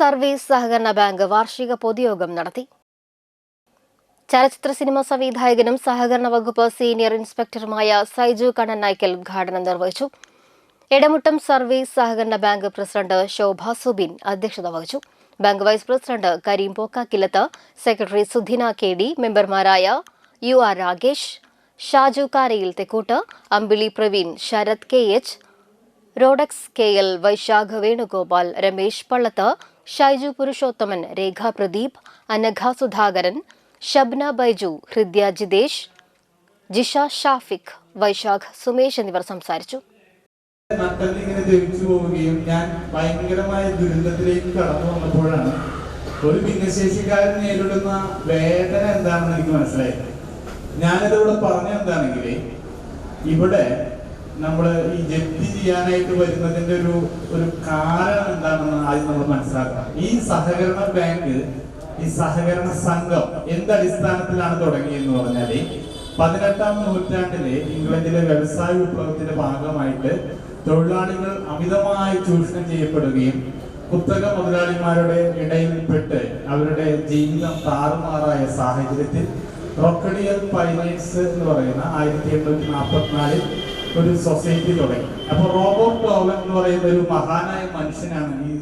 Service സഹകരണ bank വാർഷിക പൊതുയോഗം നടത്തി. ചലച്ചിത്ര സിനിമ സംവിധായകനും സഹകരണ വകുപ്പ് സീനിയർ ഇൻസ്പെക്ടറുമായ സൈജു കണ്ണൻ നായ്ക്കൽ ഉദ്ഘാടനം നിർവഹിച്ചു. എടമുട്ടം സർവീസ് സഹകരണ ബാങ്ക് പ്രസിഡന്റ് ശോഭ സുബിൻ അധ്യക്ഷത വഹിച്ചു. Bank vice president Kareem Pokkakkilath secretary Sudhina K D മെമ്പർമാരായ U R Ragesh Shaju Karayil Thekkoot Ambili Praveen Sarath K H Rodax K L Vaishakh Venugopal Ramesh Pallath Shaiju Purushothaman Rekha Pradeep Anagha Sudhakaran Shabna Baiju Hridya Jithesh Jisha Shafiq Vaishakh Sumesh എന്നിവർ സംസാരിച്ചു. ഇങ്ങനെ ദ്രവിച്ചു പോവുകയും ഞാൻ ഭയങ്കരമായ ദുരന്തത്തിലേക്ക് കടന്നു വന്നപ്പോഴാണ്. ഒരു ഭിന്നശേഷിക്കാരൻ നേരിടുന്ന വേദന എന്താണെന്ന് എനിക്ക് മനസ്സിലായത് ഞാനിതിവിടെ പറഞ്ഞെന്താണെങ്കിൽ ഇവിടെ നമ്മൾ ഈ ജപ്തി ചെയ്യാനായിട്ട് വരുന്നതിന്റെ ഒരു ഒരു കാരണം എന്താണെന്ന് ആദ്യം നമ്മൾ മനസ്സിലാക്കണം. ഈ സഹകരണ ബാങ്ക് ഈ സഹകരണ സംഘം എന്ത് അടിസ്ഥാനത്തിലാണ് തുടങ്ങിയെന്ന് പറഞ്ഞാൽ പതിനെട്ടാം നൂറ്റാണ്ടിലെ ഇംഗ്ലണ്ടിലെ വ്യവസായ വിപ്ലവത്തിന്റെ ഭാഗമായിട്ട് തൊഴിലാളികൾ അമിതമായി ചൂഷണം ചെയ്യപ്പെടുകയും കുത്തക മുതലാളിമാരുടെ ഇടയിൽപ്പെട്ട് അവരുടെ ജീവിതം താറുമാറായ സാഹചര്യത്തിൽ റൊക്കഡിയൽ പൈനേഴ്സ് എന്ന് പറയുന്ന ആയിരത്തി എണ്ണൂറ്റി നാൽപ്പത്തിനാലിൽ ഒരു സൊസൈറ്റി തുടങ്ങി. അപ്പൊ റോബോട്ട് ടോവൻ എന്ന് പറയുന്ന ഒരു മഹാനായ മനുഷ്യനാണ് ഈ